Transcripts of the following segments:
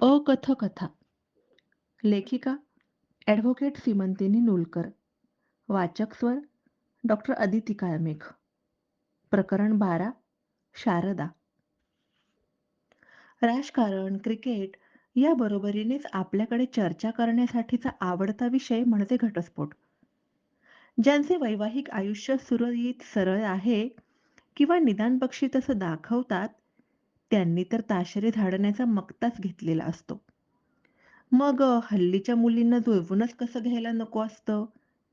अकथकथा. लेखिका ॲडव्होकेट सीमंतिनी नूलकर. वाचक स्वर डॉक्टर अदिती काळमेघ प्रकरण बारा शारदा. राजकारण क्रिकेट या बरोबरीनेच आपल्याकडे चर्चा करण्यासाठीचा आवडता विषय म्हणजे घटस्फोट. ज्यांचे वैवाहिक आयुष्य सुरळीत सरळ आहे किंवा निदान पक्षी तसं दाखवतात त्यांनी तर ताशेरे झाडण्याचा मक्ताच घेतलेला असतो. मग हल्लीच्या मुलींना जुळवूनच कसं घ्यायला नको असतं?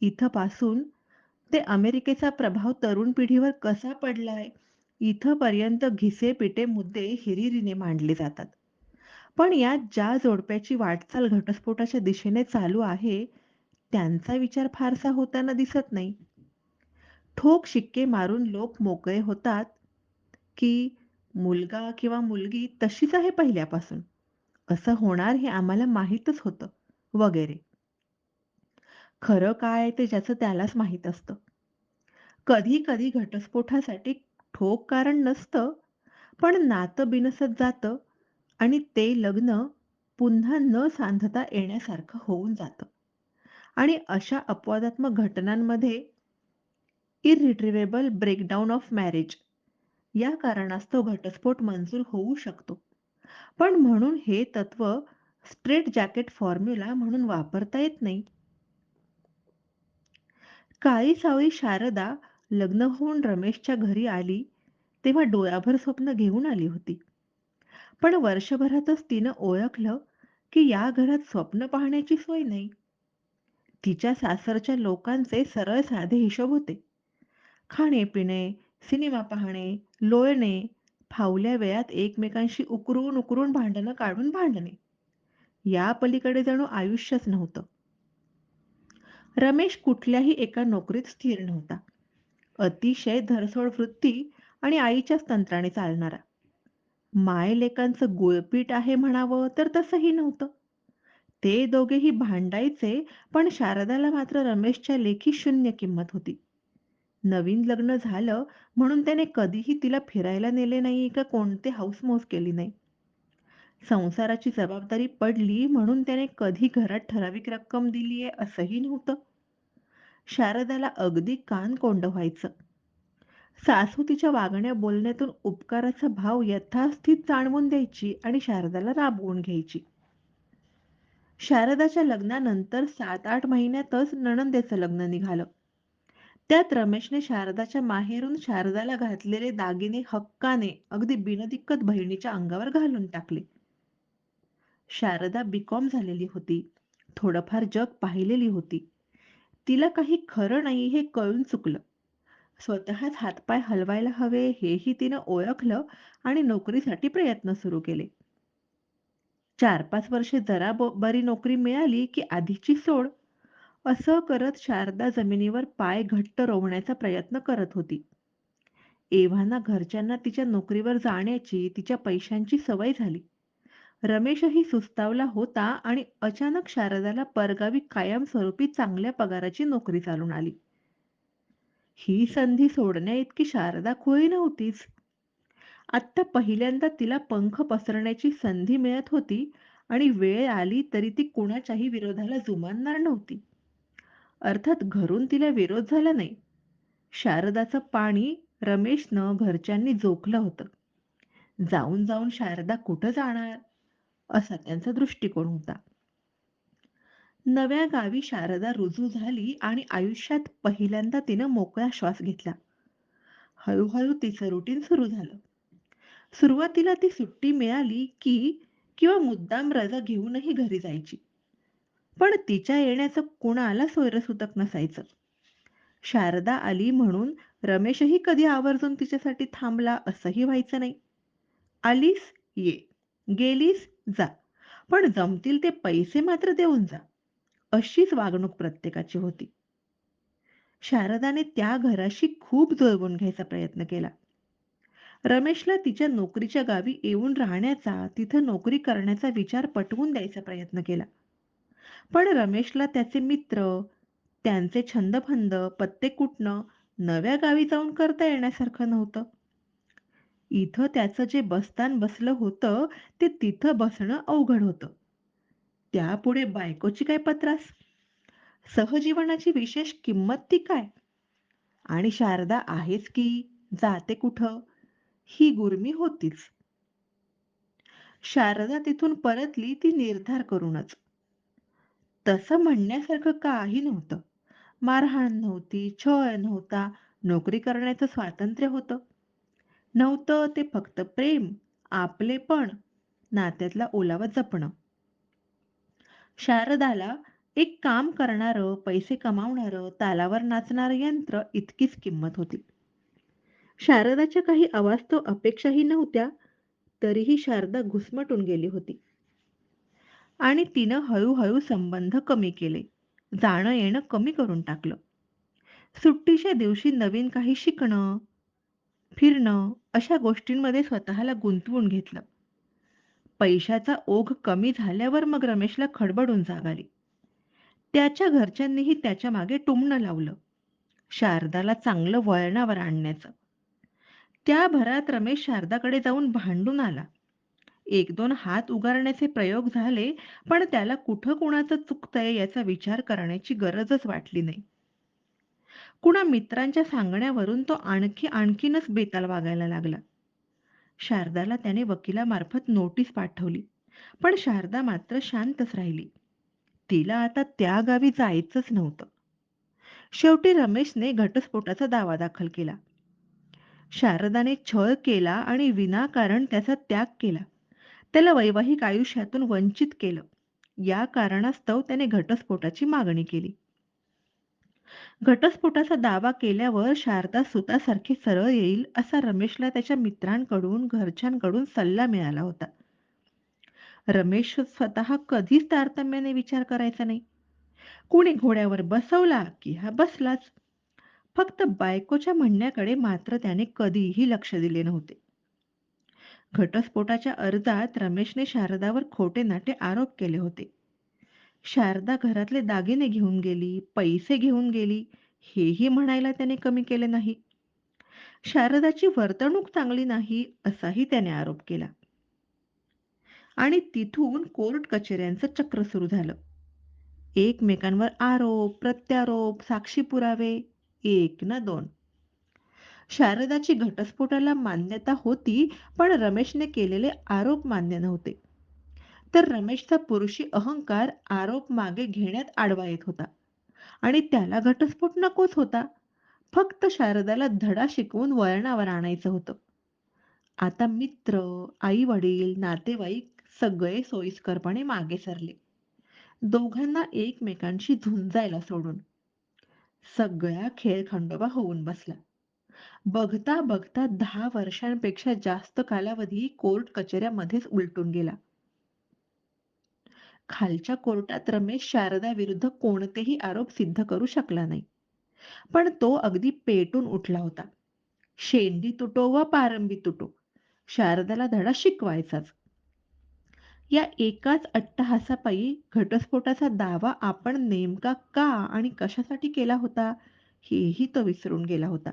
इथं पासून ते अमेरिकेचा प्रभाव तरुण पिढीवर कसा पडलाय? इथपर्यंत घिसेपिटे मुद्दे हिरिरीने मांडले जातात. पण यात ज्या जोडप्याची वाटचाल घटस्फोटाच्या दिशेने चालू आहे त्यांचा विचार फारसा होताना दिसत नाही. ठोक शिक्के मारून लोक मोकळे होतात की मुलगा किंवा मुलगी तशीच आहे पहिल्यापासून? असं होणार हे आम्हाला माहीतच होतं वगैरे. खरं काय ते ज्याचं त्यालाच माहीत असतं. कधी कधी घटस्फोटासाठी ठोक कारण नसतं पण नातं बिनसत जातं आणि ते लग्न पुन्हा न सांधता येण्यासारखं होऊन जातं. आणि अशा अपवादात्मक घटनांमध्ये इरिट्रिवेबल ब्रेकडाऊन ऑफ मॅरेज या कारणास्तव घटस्फोट मंजूर होऊ शकतो. पण म्हणून हे तत्व स्ट्रेट जॅकेट फॉर्म्युला म्हणून वापरता येत नाही. काळी सावळी शारदा लग्न होऊन रमेशच्या घरी आली तेव्हा डोळ्याभर स्वप्न घेऊन आली होती. पण वर्षभरातच तिनं ओळखलं की या घरात स्वप्न पाहण्याची सोय नाही. तिच्या सासरच्या लोकांचे सरळ साधे हिशोब होते. खाणे पिणे सिनेमा पाहणे लोळणे फावल्या वेळात एकमेकांशी उकरून उकरून भांडणं काढून भांडणे. या पलीकडे जणू आयुष्यच नव्हतं. रमेश कुठल्याही एका नोकरीत स्थिर नव्हता. अतिशय धरसोड वृत्ती आणि आईच्याच तंत्राने चालणारा. माय लेकांचं आहे म्हणावं तर तसंही नव्हतं. ते दोघेही भांडायचे पण शारदाला मात्र रमेशच्या लेखी शून्य किंमत होती. नवीन लग्न झालं म्हणून त्याने कधीही तिला फिरायला नेले नाही का कोणते हौसमौस केली नाही. संसाराची जबाबदारी पडली म्हणून त्याने कधी घरात ठराविक रक्कम दिली आहे असंही नव्हतं. शारदाला अगदी कान कोंड व्हायचं. सासू तिच्या वागण्या बोलण्यातून उपकाराचा भाव यथास्थित जाणवून द्यायची आणि शारदाला राबवून घ्यायची. शारदाच्या लग्नानंतर सात आठ महिन्यातच नणंदेचं लग्न निघालं. त्यात रमेशने शारदाच्या माहेरून शारदाला घातलेले दागिने हक्काने अगदी बिनदिक्कत बहिणीच्या अंगावर घालून टाकले. शारदा बीकॉम झालेली होती. थोडंफार जग पाहिलेली होती. तिला काही खरं नाही हे कळून चुकलं. स्वतःच हातपाय हलवायला हवे हेही तिनं ओळखलं आणि नोकरीसाठी प्रयत्न सुरू केले. चार पाच वर्षे जरा बरी नोकरी मिळाली की आधीची सोड असं करत शारदा जमिनीवर पाय घट्ट रोवण्याचा प्रयत्न करत होती. एव्हाना घरच्यांना तिच्या नोकरीवर जाण्याची तिच्या पैशांची सवय झाली. रमेशही सुस्तावला होता आणि अचानक शारदाला परगावी कायमस्वरूपी चांगल्या पगाराची नोकरी चालून आली. ही संधी सोडण्या इतकी शारदा खुळी नव्हतीच. आत्ता पहिल्यांदा तिला पंख पसरण्याची संधी मिळत होती आणि वेळ आली तरी ती कुणाच्याही विरोधाला जुमानणार नव्हती. अर्थात घरून तिला विरोध झाला नाही. शारदाचं पाणी रमेशनं घरच्यांनी जोखलं होतं. जाऊन जाऊन शारदा कुठं जाणार? असा त्यांचा दृष्टिकोन होता. नव्या गावी शारदा रुजू झाली आणि आयुष्यात पहिल्यांदा तिनं मोकळा श्वास घेतला. हळूहळू तिचं रुटीन सुरू झालं. सुरुवातीला ती सुट्टी मिळाली की किंवा मुद्दाम रजा घेऊनही घरी जायची. पण तिच्या येण्याचं कुणाला सोयरसुतक नसायचं? शारदा आली म्हणून रमेशही कधी आवर्जून तिच्यासाठी थांबला असंही व्हायचं नाही. आलीस ये. गेलीस जा. पण जमतील ते पैसे मात्र देऊन जा. अशीच वागणूक प्रत्येकाची होती. शारदाने त्या घराशी खूप जुळवून घ्यायचा प्रयत्न केला. रमेशला तिच्या नोकरीच्या गावी येऊन राहण्याचा तिथं नोकरी करण्याचा विचार पटवून द्यायचा प्रयत्न केला. पण रमेशला त्याचे मित्र त्यांचे छंदफंद पत्ते कुटणं नव्या गावी जाऊन करता येण्यासारखं नव्हतं इथं त्याचं जे बस्तान बसलं होतं, ते तिथं बसणं अवघड होतं. त्यापुढे बायकोची काय पत्रास? सहजीवनाची विशेष किंमत ती काय? आणि शारदा आहेच की, जाते कुठं? ही गुरमी होतीच. शारदा तिथून परतली ती निर्धार करूनच. तसं म्हणण्यासारखं काही नव्हतं. मारहाण नव्हती, छळ नव्हता, नोकरी करण्याचं स्वातंत्र्य होतं. नव्हतं ते फक्त प्रेम, आपलेपण, नात्यातला ओलावा जपणं. शारदाला एक काम करणारं, पैसे कमावणारं, तालावर नाचणारं यंत्र इतकीच किंमत होती. शारदाच्या काही अवास्तव अपेक्षाही नव्हत्या, तरीही शारदा घुसमटून गेली होती. आणि तिनं हळूहळू संबंध कमी केले. जाणं येणं कमी करून टाकलं. सुट्टीच्या दिवशी नवीन काही शिकणं, फिरणं अशा गोष्टींमध्ये स्वतःला गुंतवून घेतलं. पैशाचा ओघ कमी झाल्यावर मग रमेशला खडबडून जाग आली. त्याच्या घरच्यांनीही त्याच्यामागे टुमणं लावलं. शारदाला चांगलं वळणावर आणण्याचं. त्या भरात रमेश शारदाकडे जाऊन भांडून आला. एक दोन हात उगारण्याचे प्रयोग झाले, पण त्याला कुठं कुणाचं चुकतंय याचा विचार करण्याची गरजच वाटली नाही. कुणा मित्रांच्या सांगण्यावरून तो आणखी आणखीनच बेताल वागायला लागला. शारदाला त्याने वकिलामार्फत नोटीस पाठवली, पण शारदा मात्र शांतच राहिली. तिला आता त्या गावी जायचंच नव्हतं. शेवटी रमेशने घटस्फोटाचा दावा दाखल केला. शारदाने छळ केला आणि विनाकारण त्याचा त्याग केला. त्याला वैवाहिक आयुष्यातून वंचित केलं. या कारणास्तव त्याने घटस्फोटाची मागणी केली. घटस्फोटाचा दावा केल्यावर शारदा सुतासारखी सरळ येईल असा रमेशला त्याच्या मित्रांकडून, घरच्यांकडून सल्ला मिळाला होता. रमेश स्वतः कधीच तारतम्याने विचार करायचा नाही. कुणी घोड्यावर बसवला की हा बसलाच. फक्त बायकोच्या म्हणण्याकडे मात्र त्याने कधीही लक्ष दिले नव्हते. घटस्फोटाच्या अर्जात रमेशने शारदावर खोटे नाटे आरोप केले होते. शारदा घरातले दागिने घेऊन गेली, पैसे घेऊन गेली, हेही म्हणायला त्याने कमी केले नाही. शारदाची वर्तणूक चांगली नाही, असाही त्याने आरोप केला. आणि तिथून कोर्ट कचेऱ्यांचं चक्र सुरू झालं. एकमेकांवर आरोप, प्रत्यारोप, साक्षी पुरावे, एक ना दोन. शारदाची घटस्फोटाला मान्यता होती, पण रमेशने केलेले आरोप मान्य नव्हते. तर रमेशचा पुरुषी अहंकार आरोप मागे घेण्यात आडवा येत होता. आणि त्याला घटस्फोट नकोच होता. फक्त शारदाला धडा शिकवून वळणावर आणायचं होतं. आता मित्र, आई-वडील, नातेवाईक सगळे सोयीस्करपणे मागे सरले. दोघांना एकमेकांशी झुंजायला सोडून. सगळा खेळ खंडोबा होऊन बसला. बघता बघता दहा वर्षांपेक्षा जास्त कालावधी कोर्ट कचेऱ्यामध्येच उलटून गेला. खालच्या कोर्टात रमेश शारदा विरुद्ध कोणतेही आरोप सिद्ध करू शकला नाही. पण तो अगदी पेटून उठला होता. शेंडी तुटो व पारंबी तुटो, शारदाला धडा शिकवायचाच. या एकाच अट्टहासापायी घटस्फोटाचा दावा आपण नेमका का आणि कशासाठी केला होता, हेही तो विसरून गेला होता.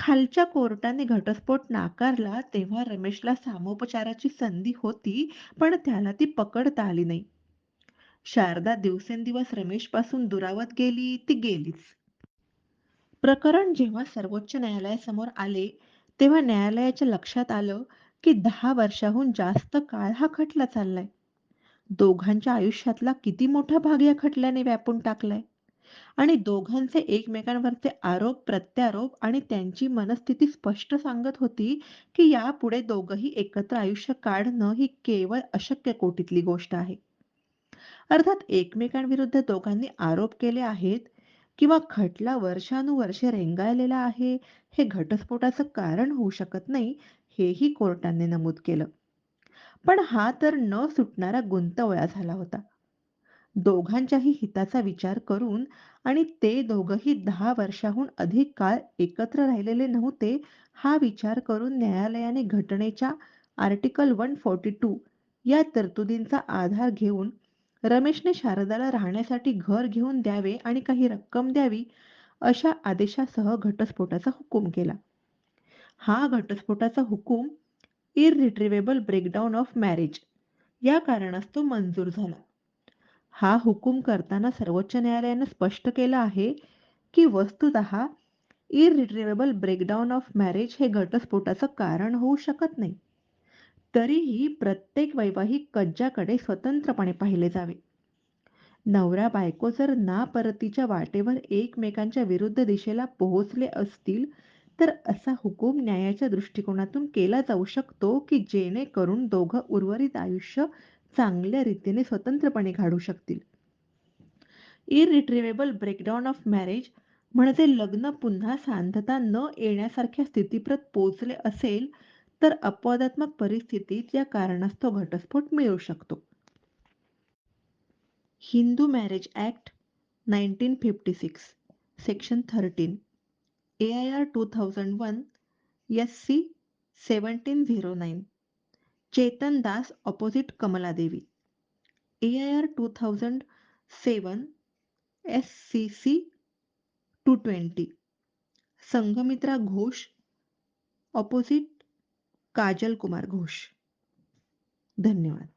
खालच्या कोर्टाने घटस्फोट नाकारला तेव्हा रमेशला सामोपचाराची संधी होती, पण त्याला ती पकडता आली नाही. शारदा दिवसेंदिवस रमेशपासून दुरावत गेली ती गेलीच. प्रकरण जेव्हा सर्वोच्च न्यायालयासमोर आले, तेव्हा न्यायालयाच्या लक्षात आलं की दहा वर्षाहून जास्त काळ हा खटला चाललाय. दोघांच्या आयुष्यातला किती मोठा भाग या खटल्याने व्यापून टाकलाय. आणि दोघांचे एकमेकांवरचे आरोप, प्रत्यारोप आणि त्यांची मनस्थिती स्पष्ट सांगत होती की यापुढे दोघंही एकत्र आयुष्य काढणं ही केवळ अशक्य कोटीतली गोष्ट आहे. अर्थात एकमेकांविरुद्ध दोघांनी आरोप केले आहेत किंवा खटला वर्षानुवर्षे रेंगाळलेला आहे, हे घटस्फोटाचं कारण होऊ शकत नाही, हेही कोर्टाने नमूद केलं. पण हा तर न सुटणारा गुंतवळा झाला होता. दोघांच्याही हिताचा विचार करून आणि ते दोघंही दहा वर्षाहून अधिक काळ एकत्र राहिलेले नव्हते, हा विचार करून न्यायालयाने घटनेच्या आर्टिकल वन फोर्टी टू या तरतुदींचा आधार घेऊन रमेशने शारदाला राहण्यासाठी घर घेऊन द्यावे आणि काही रक्कम द्यावी, अशा आदेशासह घटस्फोटाचा हुकूम केला. हा घटस्फोटाचा हुकूम इरिट्रिवेबल ब्रेकडाऊन ऑफ मॅरेज या कारणास्तव मंजूर झाला. हा हुकूम करताना सर्वोच्च न्यायालयाने स्पष्ट केलं आहे की वस्तुतः इररिट्रिव्हेबल ब्रेकडाऊन ऑफ मॅरेज हे घटस्फोटाचं कारण होऊ शकत नाही. तरीही प्रत्येक वैवाहिक कज्जाकडे स्वतंत्रपणे पाहिले जावे. नवरा-बायको जर नापरतीच्या वाटेवर एकमेकांच्या विरुद्ध दिशेला पोहोचले असतील तर असा हुकूम न्यायाच्या दृष्टिकोनातून केला जाऊ शकतो की जेणेकरून दोघं उर्वरित आयुष्य चांगल्या रीतीने स्वतंत्रपणे काढू शकतील. इरिट्रिवेबल ब्रेकडाऊन ऑफ मॅरेज म्हणजे लग्न पुन्हा सांधता न येण्यासारख्या स्थितीप्रत पोहोचले असेल तर अपवादात्मक परिस्थितीत या कारणास्तव घटस्फोट मिळू शकतो. Hindu marriage act, nineteen fifty six, section thirteen, A I R two thousand one, SC. Seventeen zero nine, Chetan Das opposite Kamaladevi, R two thousand seven, S C C two twenty, Sanghamitra Ghosh opposite Kajal Kumar Ghosh. धन्यवाद.